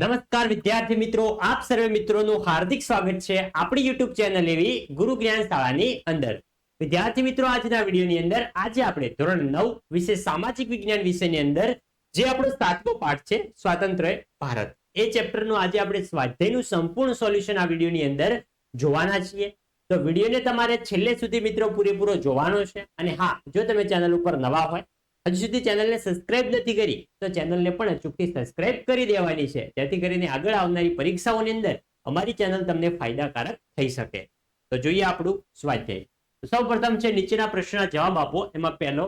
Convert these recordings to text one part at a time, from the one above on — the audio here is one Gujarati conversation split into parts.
નમસ્કાર વિદ્યાર્થી મિત્રો, આપ સર્વે મિત્રોનું હાર્દિક સ્વાગત છે આપણી યુટ્યુબ ચેનલ એવી ગુરુ જ્ઞાન શાળાની અંદર. વિદ્યાર્થી મિત્રો, આજના વિડીયોની અંદર આજે આપણે ધોરણ નવ વિશે સામાજિક વિજ્ઞાન વિષયની અંદર જે આપણો સાતમો પાઠ છે, સ્વાતંત્ર્ય ભારત, એ ચેપ્ટરનું આજે આપણે સ્વાધ્યાયનું સંપૂર્ણ સોલ્યુશન આ વિડીયોની અંદર જોવાના છીએ. તો વિડીયોને તમારે છેલ્લે સુધી મિત્રો પૂરેપૂરો જોવાનો છે. અને હા, જો તમે ચેનલ ઉપર નવા હોય હજુ સુધી ચેનલને સબસ્ક્રાઇબ નથી કરી, તો ચેનલને પણ અચૂકથી સબસ્ક્રાઇબ કરી દેવાની છે. જેથી કરીને આગળ આવનારી પરીક્ષાઓની અંદર અમારી ચેનલ તમને ફાયદાકારક થઈ શકે. તો જોઈએ આપણું સ્વાધ્યાય. સૌ પ્રથમ છે નીચેના પ્રશ્નના જવાબ આપો. એમાં પહેલો,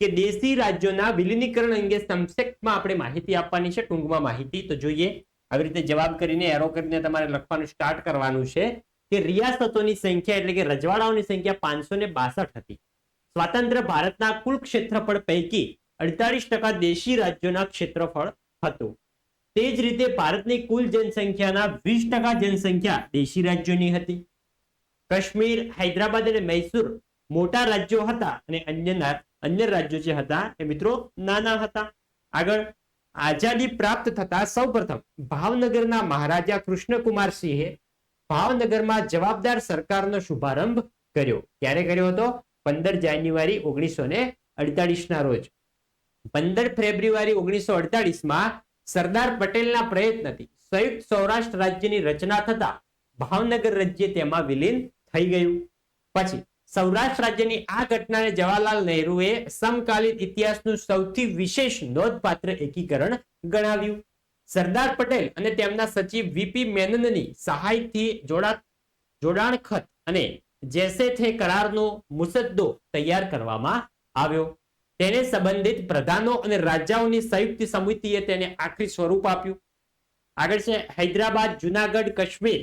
કે દેશી રાજ્યોના વિલીનીકરણ અંગે સંક્ષેપમાં આપણે માહિતી આપવાની છે, ટૂંકમાં માહિતી. તો જોઈએ, આવી રીતે જવાબ કરીને એરો કરીને તમારે લખવાનું સ્ટાર્ટ કરવાનું છે, કે રિયાસતોની સંખ્યા એટલે કે રજવાડાઓની સંખ્યા પાંચસો હતી. સ્વાતંત્ર્ય ભારતના કુલ ક્ષેત્રફળ પૈકી અડતાલીસ ટકા દેશી રાજ્યોના ક્ષેત્રફળ હતું. તે જ રીતે ભારતની કુલ જનસંખ્યાના વીસ ટકા જનસંખ્યા દેશી રાજ્યોની હતી. કાશ્મીર, હૈદરાબાદ અને મૈસૂર મોટા રાજ્યો હતા અને અન્ય અન્ય રાજ્યો જે હતા એ મિત્રો નાના હતા. આગળ, આઝાદી પ્રાપ્ત થતા સૌપ્રથમ ભાવનગરના મહારાજા કૃષ્ણકુમાર સિંહે ભાવનગરમાં જવાબદાર સરકારનો શુભારંભ કર્યો. ક્યારે કર્યો હતો? પંદર જાન્યુઆરી ઓગણીસો ને અડતાલીસ ના રોજ. પંદર ફેબ્રુઆરી ઓગણીસો અડતાલીસમાં સરદાર પટેલના પ્રયત્નથી સંયુક્ત સૌરાષ્ટ્ર રાજ્યની રચના થતા ભાવનગર રાજ્ય તેમાં વિલીન થઈ ગયું. પછી સૌરાષ્ટ્ર રાજ્યની આ ઘટનાને જવાહરલાલ નહેરુએ સમકાલીન ઇતિહાસનું સૌથી વિશેષ નોંધપાત્ર એકીકરણ ગણાવ્યું. સરદાર પટેલ અને તેમના સચિવ વીપી મેનનની સહાયથી જોડા જોડાણ ખત અને જેસે થે કરારનો મુસદ્દો તૈયાર કરવામાં આવ્યો. તેને સંબંધિત પ્રધાનો અને રાજાઓની સંયુક્ત સમિતિએ તેને આખરી સ્વરૂપ આપ્યું. આગળ છે, હૈદરાબાદ, જુનાગઢ, કાશ્મીર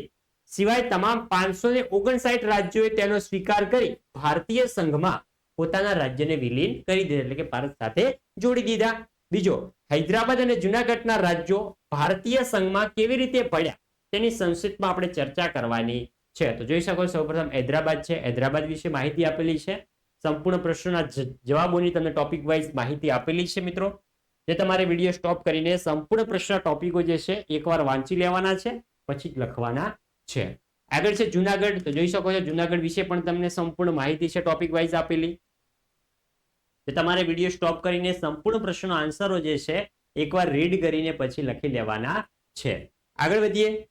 સિવાય તમામ પાંચસો ને ઓગણસાઠ રાજ્યોએ તેનો સ્વીકાર કરી ભારતીય સંઘમાં પોતાના રાજ્યને વિલીન કરી દીધા, એટલે કે ભારત સાથે જોડી દીધા. બીજો, હૈદરાબાદ અને જુનાગઢના રાજ્યો ભારતીય સંઘમાં કેવી રીતે પડ્યા તેની સંસ્કૃતમાં આપણે ચર્ચા કરવાની છે. તો જોઈ શકો સૌ સૌપ્રથમ હૈદરાબાદ છે. હૈદરાબાદ વિશે માહિતી આપેલી છે. સંપૂર્ણ પ્રશ્નોના જવાબોની તમને ટોપિક વાઇઝ માહિતી આપેલી છે, મિત્રો. જે તમારે વીડિયો સ્ટોપ કરીને સંપૂર્ણ પ્રશ્ન ટોપિકો જે છે, એકવાર વાંચી લેવાના છે, પછી લખવાના છે. આગળ છે જુનાગઢ. તો જોઈ શકો છો, જુનાગઢ વિશે પણ તમને સંપૂર્ણ માહિતી છે ટોપિક વાઇઝ આપેલી. જે તમારે વીડિયો સ્ટોપ કરીને સંપૂર્ણ પ્રશ્નો આન્સરો જે છે, એકવાર રીડ કરીને પછી લખી લેવાના છે. આગળ વધીએ.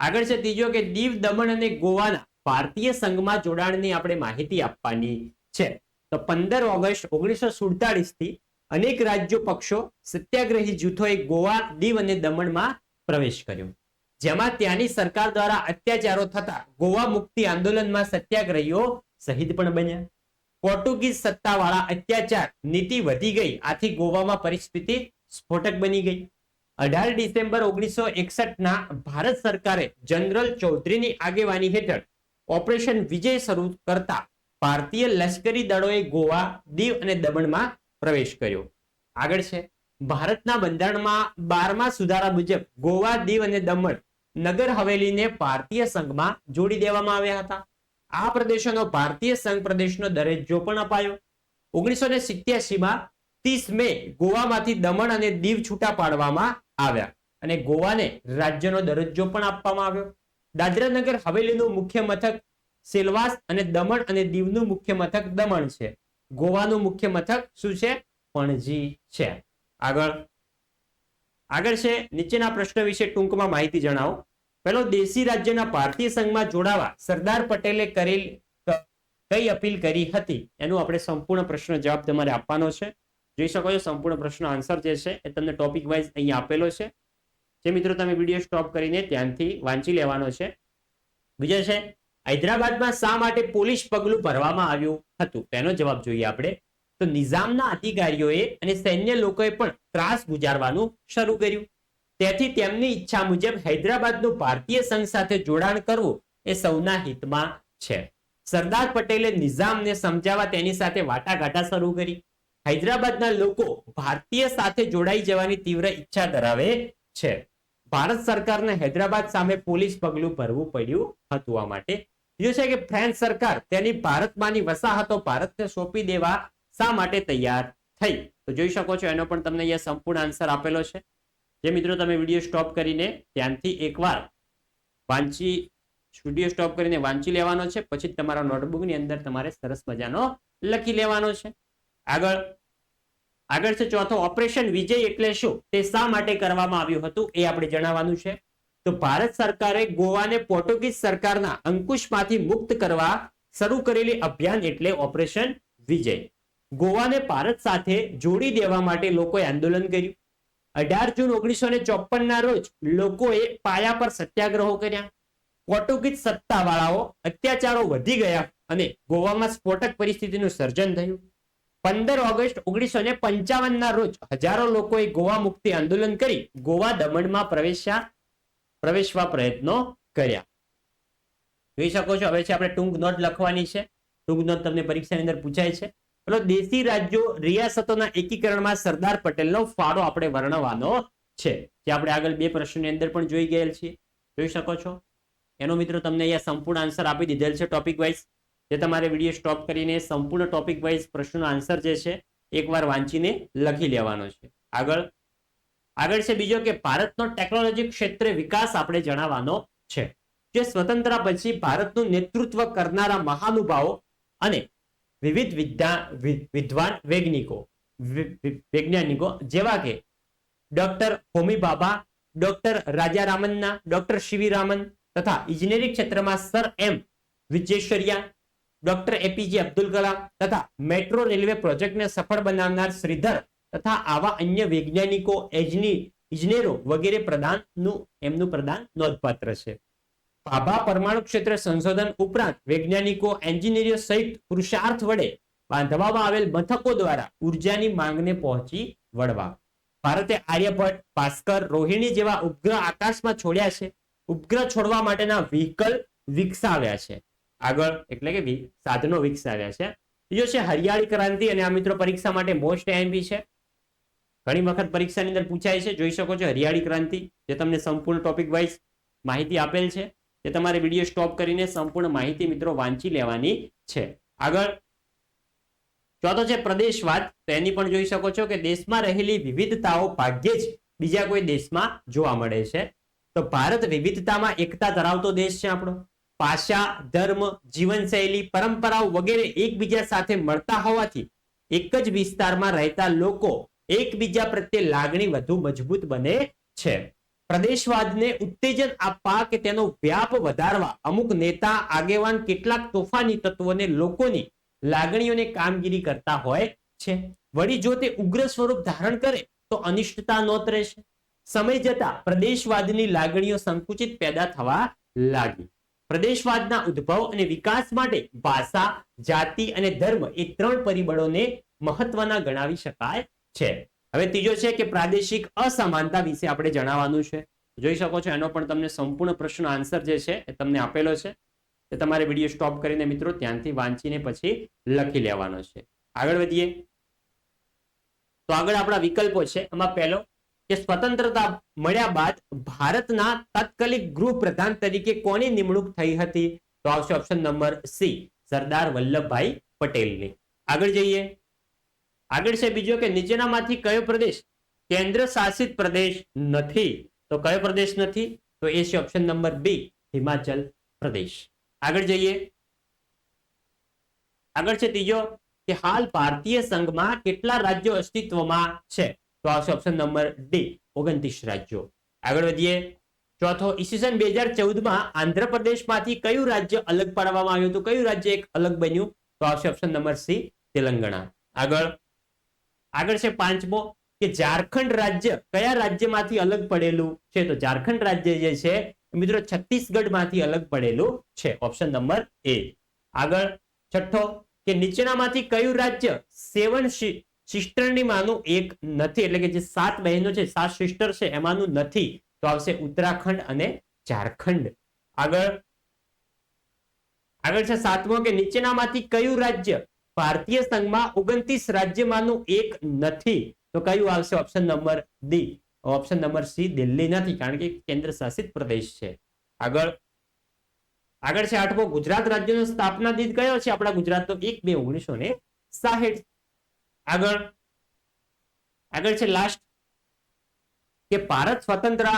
આગળ છે ત્રીજો કે દીવ, દમણ અને ગોવાના ભારતીય સંઘમાં જોડાણની આપણે માહિતી આપવાની છે. તો પંદર ઓગસ્ટ ઓગણીસો સુડતાલીસથી અનેક રાજ્યો પક્ષો સત્યાગ્રહી જૂથોએ ગોવા, દીવ અને દમણમાં પ્રવેશ કર્યો. જેમાં ત્યાંની સરકાર દ્વારા અત્યાચારો થતા ગોવા મુક્તિ આંદોલનમાં સત્યાગ્રહીઓ શહીદ પણ બન્યા. પોર્ટુગીઝ સત્તાવાળા અત્યાચાર નીતિ વધી ગઈ, આથી ગોવામાં પરિસ્થિતિ સ્ફોટક બની ગઈ. અઢાર ડિસેમ્બર ઓગણીસો એકસઠ ના ભારત સરકારે જનરલ ચૌધરીની આગેવાની હેઠળ ઓપરેશન વિજય શરૂ કરતા ભારતીય લશ્કરી દળોએ ગોવા, દીવ અને દમણમાં પ્રવેશ કર્યો. આગળ છે. ભારતના બંધારણમાં બારમા સુધારા મુજબ ગોવા, દીવ અને દમણ નગર હવેલીને ભારતીય સંઘમાં જોડી દેવામાં આવ્યા હતા. આ પ્રદેશોનો ભારતીય સંઘ પ્રદેશનો દરજ્જો પણ અપાયો. ઓગણીસો ને સિત્યાસીમાં ત્રીસ મે ગોવામાંથી દમણ અને દીવ છૂટા પાડવામાં આવ્યા. અને ગોવાને રાજ્યનો દરજ્જો પણ આપવામાં આવ્યો. દાદરા નગર હવેલીનું મુખ્ય મથક સેલવાસ અને દમણ અને દીવનું મુખ્ય મથક દમણ છે. ગોવાનું મુખ્ય મથક શું છે? પણજી છે. આગળ. આગળ છે, નીચેના પ્રશ્ન વિશે ટૂંકમાં માહિતી જણાવો. પહેલો, દેશી રાજ્યના ભારતીય સંઘમાં જોડાવા સરદાર પટેલે કરેલ કઈ અપીલ કરી હતી? એનું આપણે સંપૂર્ણ પ્રશ્ન જવાબ તમારે આપવાનો છે. જોઈ શકો છો, સંપૂર્ણ પ્રશ્ન આન્સર જે છે એ તમને ટોપિક વાઇઝ અહીંયા આપેલો છે. જે મિત્રો તમે વીડિયો સ્ટોપ કરીને ધ્યાનથી વાંચી લેવાનો છે. બીજો છે, હૈદરાબાદમાં શા માટે પોલીસ પગલું ભરવામાં આવ્યું હતું? તેનો જવાબ જોઈએ આપણે. તો નિઝામના અધિકારીઓએ અને સૈન્ય લોકોએ પણ ત્રાસ ગુજારવાનું શરૂ કર્યું. તેથી તેમની ઈચ્છા મુજબ હૈદરાબાદનું ભારતીય સંઘ સાથે જોડાણ કરવું એ સૌના હિતમાં છે. સરદાર પટેલે નિઝામને સમજાવવા તેની સાથે વાટાઘાટા શરૂ કરી. હૈદરાબાદના લોકો ભારતીય સાથે જોડાઈ જવાની તીવ્ર ઈચ્છા ધરાવે છે. ભારત સરકારને હૈદરાબાદ સામે પોલીસ પગલું ભરવું પડ્યું હતું આ માટે. બીજું છે કે ફ્રેન્ચ સરકાર તેની ભારતમાંની વસાહતો ભારતને સોંપી દેવા શા માટે તૈયાર થઈ? તો જોઈ શકો છો, એનો પણ તમને અહીંયા સંપૂર્ણ આન્સર આપેલો છે. જે મિત્રો, તમે વીડિયો સ્ટોપ કરીને ધ્યાનથી એકવાર વાંચી વીડિયો સ્ટોપ કરીને વાંચી લેવાનો છે. પછી તમારા નોટબુકની અંદર તમારે સરસ મજાનો લખી લેવાનો છે. આગળ આગળ છે ચોથો ઓપરેશન વિજય એટલે શું? તે શા માટે કરવામાં આવ્યું હતું એ આપણે જણાવવાનું છે. તો ભારત સરકારે ગોવાને પોર્ટુગીઝ સરકારના અંકુશમાંથી મુક્ત કરવા શરૂ કરેલી અભિયાન એટલે ઓપરેશન વિજય. ગોવાને ભારત સાથે જોડી દેવા માટે લોકોએ આંદોલન કર્યું. અઢાર જૂન ઓગણીસો ને ચોપન ના રોજ લોકોએ પાયા પર સત્યાગ્રહો કર્યા. પોર્ટુગીઝ સત્તાવાળાઓ અત્યાચારો વધી ગયા અને ગોવામાં સ્ફોટક પરિસ્થિતિનું સર્જન થયું. પંદર ઓગસ્ટ ઓગણીસો ને પંચાવન ના રોજ હજારો લોકોએ ગોવા મુક્તિ આંદોલન કરી ગોવા દમણમાં પ્રવેશ્યા, પ્રવેશવા પ્રયત્નો કર્યા. જોઈ શકો છો, હવે છે આપણે ટૂંક નોટ લખવાની છે. ટૂંક નોટ તમને પરીક્ષાની અંદર પૂછાય છે. પેલો દેશી રાજ્યો રિયાસતોના એકીકરણમાં સરદાર પટેલનો ફાળો આપણે વર્ણવાનો છે. જે આપણે આગળ બે પ્રશ્નોની અંદર પણ જોઈ ગયેલ છીએ. જોઈ શકો છો? એનો મિત્રો તમને અહીંયા સંપૂર્ણ આન્સર આપી દીધેલ છે ટોપિક વાઇઝ જે તમારે વીડિયો સ્ટોપ કરીને સંપૂર્ણ ટોપિક વાઇઝ પ્રશ્નનો આન્સર જે છે, એકવાર વાંચીને લખી લેવાનો છે. આગળ. આગળ છે બીજો કે ભારતનો ટેકનોલોજી ક્ષેત્રે વિકાસ આપણે જણાવવાનો છે. જે સ્વતંત્ર પછી ભારતનું નેતૃત્વ કરનારા મહાનુભાવો અને વિવિધ વિદ્વાન વૈજ્ઞાનિકો વૈજ્ઞાનિકો જેવા કે ડોક્ટર હોમી બાબા ડોક્ટર રાજા રામનના ડોક્ટર શિવી રામન તથા ઇજનેરી ક્ષેત્રમાં sir M Visvesvaraya doctor APJ Abdul Kalam તથા મેટ્રો રેલવે પ્રોજેક્ટને સફળ બનાવનાર શ્રીધર તથા આવા અન્ય વૈજ્ઞાનિકો એજની ઇજનેરો વગેરે પ્રદાનનું, એમનું પ્રદાન નોંધપાત્ર છે. ભાભા પરમાણુ ક્ષેત્ર સંશોધન ઉપરાંત વૈજ્ઞાનિકો, એન્જિનિયરો સહિત પુરુષાર્થ વડે બાંધવામાં આવેલ મથકો દ્વારા ઉર્જાની માંગને પહોંચી વળવા. ભારતે આર્યભટ્ટ, ભાસ્કર, રોહિણી જેવા ઉપગ્રહ આકાશમાં છોડ્યા છે. ઉપગ્રહ છોડવા માટેના વ્હીકલ વિકસાવ્યા છે. આગળ, એટલે કે સાધનો વિકસાવ્યા છે. બીજો છે હરિયાળી ક્રાંતિ અને આ મિત્રો પરીક્ષા માટે મોસ્ટ એમપી છે. ઘણી વખત પરીક્ષાની અંદર પૂછાય છે, જોઈ શકો છો હરિયાળી ક્રાંતિ, જે તમને સંપૂર્ણ ટોપિક વાઇઝ માહિતી આપેલ છે, તે તમારે વીડિયો સ્ટોપ કરીને સંપૂર્ણ માહિતી મિત્રો વાંચી લેવાની છે. આગળ, ચોથો છે પ્રદેશવાદ, તો એની પણ જોઈ શકો છો કે દેશમાં રહેલી વિવિધતાઓ ભાગ્યે જ બીજા કોઈ દેશમાં જોવા મળે છે. તો ભારત વિવિધતામાં એકતા ધરાવતો દેશ છે આપણો. ભાષા ધર્મ, જીવનશૈલી, પરંપરાઓ વગેરે એકબીજા સાથે મળતા હોવાથી એક જ વિસ્તારમાં રહેતા લોકો એકબીજા પ્રત્યે લાગણી વધુ મજબૂત બને છે. પ્રદેશવાદને ઉત્તેજન આપવા કે તેનો વ્યાપ વધારવા અમુક નેતા, આગેવાન, કેટલાક તોફાની તત્વોને લોકોની લાગણીઓને કામગીરી કરતા હોય છે. વળી જો તે ઉગ્ર સ્વરૂપ ધારણ કરે, તો અનિષ્ટતા નોત રહેશે. સમય જતા પ્રદેશવાદની લાગણીઓ સંકુચિત પેદા થવા લાગી. પ્રદેશવાદના ઉદ્ભવ અને વિકાસ માટે ભાષા, જાતિ અને ધર્મ એ ત્રણ પરિબળોને મહત્વના ગણાવી શકાય છે. હવે ત્રીજો છે કે પ્રાદેશિક અસમાનતા વિશે આપણે જણાવવાનું છે. જોઈ શકો છો, એનો પણ તમને સંપૂર્ણ પ્રશ્ન આન્સર જે છે એ તમને આપેલો છે. તો તમારે વીડિયો સ્ટોપ કરીને મિત્રો ત્યાંથી વાંચીને પછી લખી લેવાનો છે. આગળ વધીએ. તો આગળ આપણા વિકલ્પો છે. એમાં પહેલો કે સ્વતંત્રતા મળ્યા બાદ ભારતના તાત્કાલિક ગૃહ પ્રધાન તરીકે કોની નિમણૂક થઈ હતી? તો આવશે option number C, Sardar Vallabhbhai પટેલની. આગળ જઈએ. આગળ છે બીજો કે નીચેનામાંથી કયો પ્રદેશ કેન્દ્ર શાસિત પ્રદેશ નથી? તો કયો પ્રદેશ નથી? તો એ છે ઓપ્શન નંબર બી, હિમાચલ પ્રદેશ. આગળ જઈએ. આગળ છે ત્રીજો કે હાલ ભારતીય સંઘમાં કેટલા રાજ્યો અસ્તિત્વમાં છે? તો આવશે ઓપ્શન નંબર ડી ઓગણત્રીસ રાજ્યો. આગળ વધીએ. ચોથો ઈસવીસન બે હજાર ચૌદમાં આંધ્રપ્રદેશમાંથી કયું રાજ્ય અલગ પાડવામાં આવ્યું હતું? કયું રાજ્ય એક અલગ બન્યું? તો આવશે ઓપ્શન નંબર સી તેલંગણા. આગળ. આગળ છે પાંચમો, કે ઝારખંડ રાજ્ય કયા રાજ્યમાંથી અલગ પડેલું છે? તો ઝારખંડ રાજ્ય જે છે, મિત્રો છત્તીસગઢમાંથી અલગ પડેલું છે ઓપ્શન નંબર એ આગળ, છઠ્ઠો, કે નીચેનામાંથી કયું રાજ્ય સેવન સિસ્ટરની માનું એક નથી, એટલે કે જે સાત બહેનો છે, સાત સિસ્ટર છે, એમાંનું નથી. તો આવશે ઉત્તરાખંડ અને ઝારખંડ. આગળ આગળ છે સાતમો કે નીચેનામાંથી કયું રાજ્ય ભારતીય સંઘમાં ઓગણત્રીસ રાજ્યમાંનું એક નથી? તો કયું આવશે option number D? Option number C, Delhi નથી, કારણ કે કેન્દ્ર શાસિત પ્રદેશ છે. આગળ આગળ છે આઠમો, ગુજરાત રાજ્યનો સ્થાપના દિન કયો છે? આપણા ગુજરાતનો એક બે ઓગણીસો ને સાહીઠ. આગળ. આગળ છે લાસ્ટ કે ભારત સ્વતંત્ર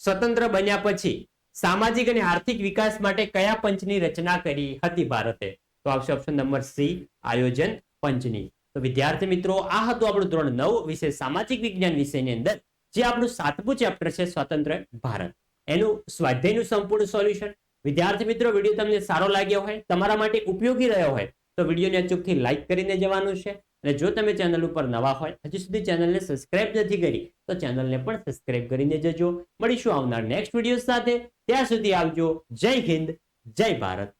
સ્વતંત્ર બન્યા પછી સામાજિક અને આર્થિક વિકાસ માટે કયા પંચની રચના કરી હતી ભારતે? તો આવશે ઓપ્શન નંબર સી આયોજન પંચની. તો વિદ્યાર્થી મિત્રો, આ હતું આપણું ધોરણ નવ વિશે સામાજિક વિજ્ઞાન વિષયની અંદર, જે આપણું સાતમું ચેપ્ટર છે સ્વતંત્ર ભારત. એનું સ્વાધ્યાયનું સંપૂર્ણ સોલ્યુશન વિદ્યાર્થી મિત્રો વીડિયો તમને સારો લાગ્યો હોય, તમારા માટે ઉપયોગી રહ્યો હોય તો વિડીયોને અચૂકથી લાઇક કરીને જવાનું છે. અને જો તમે ચેનલ ઉપર નવા હોય, હજી સુધી ચેનલને સબસ્ક્રાઇબ નથી કરી, તો ચેનલને પણ સબસ્ક્રાઇબ કરીને જજો. મળીશું આવનાર નેક્સ્ટ વીડિયો સાથે. ત્યાં સુધી આવજો. જય હિન્દ, જય ભારત.